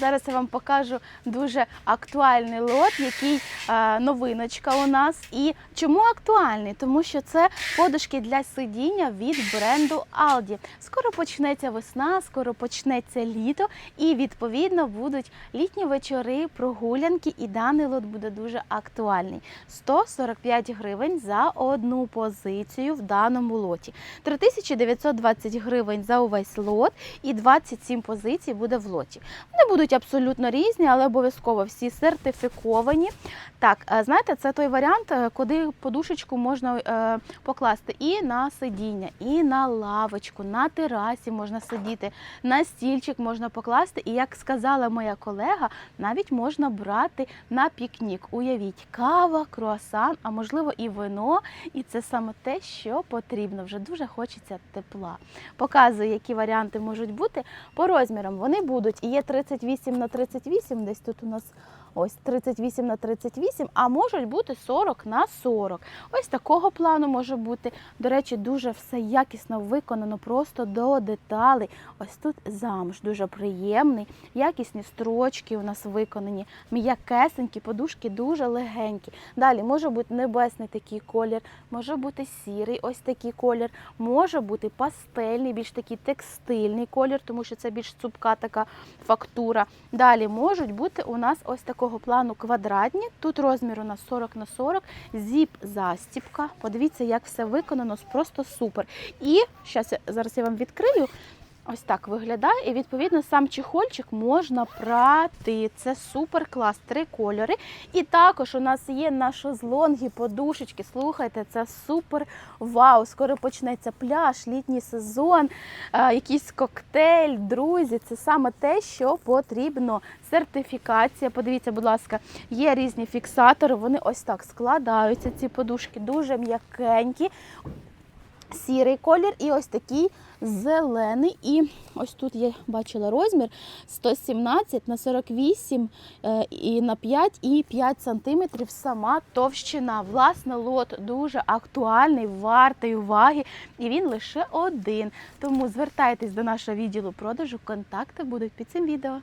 Зараз я вам покажу дуже актуальний лот, який е, новиночка у нас. І чому актуальний? Тому що це подушки для сидіння від бренду Aldi. Скоро почнеться весна, скоро почнеться літо, і відповідно будуть літні вечори, прогулянки, і даний лот буде дуже актуальний. 145 гривень за одну позицію в даному лоті. 3920 гривень за увесь лот і 27 позицій буде в лоті. Вони будуть абсолютно різні, але обов'язково всі сертифіковані. Так, е, знаєте, це той варіант, е, куди подушечку можна е, покласти і на сидіння, і на лавочку, на терасі можна сидіти, на стільчик можна покласти. І як сказала моя колега, навіть можна брати на пікнік. Уявіть, кава, круасан, а можливо і вино. І це саме те, що потрібно. Вже дуже хочеться тепла. Показую, які варіанти можуть бути. По розмірам вони будуть є 38 на 38, десь тут у нас ось 38 на 38, а можуть бути 40 на 40. Ось такого плану може бути. До речі, дуже все якісно виконано, просто до деталей. Ось тут замш дуже приємний, якісні строчки у нас виконані, м'якесенькі, подушки дуже легенькі. Далі може бути небесний такий колір, може бути сірий, ось такий колір, може бути пастельний, більш такий текстильний колір, тому що це більш цупка така фактура. Далі можуть бути у нас ось такого плану квадратні. Тут розмір у нас 40 на 40, зіп застіпка. Подивіться, як все виконано, просто супер. І зараз я вам відкрию. Ось так виглядає, і відповідно сам чехольчик можна прати. Це супер клас, три кольори. І також у нас є на шезлонги, подушечки. Слухайте, це супер вау! Скоро почнеться пляж, літній сезон, е, якийсь коктейль, друзі. Це саме те, що потрібно. Сертифікація. Подивіться, будь ласка, є різні фіксатори. Вони ось так складаються. Ці подушки дуже м'якенькі. Сірий колір і ось такий зелений. І ось тут я бачила розмір 117 на 48 е, і на 5 і 5 сантиметрів сама товщина. Власне, лот дуже актуальний, вартий уваги, і він лише один. Тому звертайтесь до нашого відділу продажу. Контакти будуть під цим відео.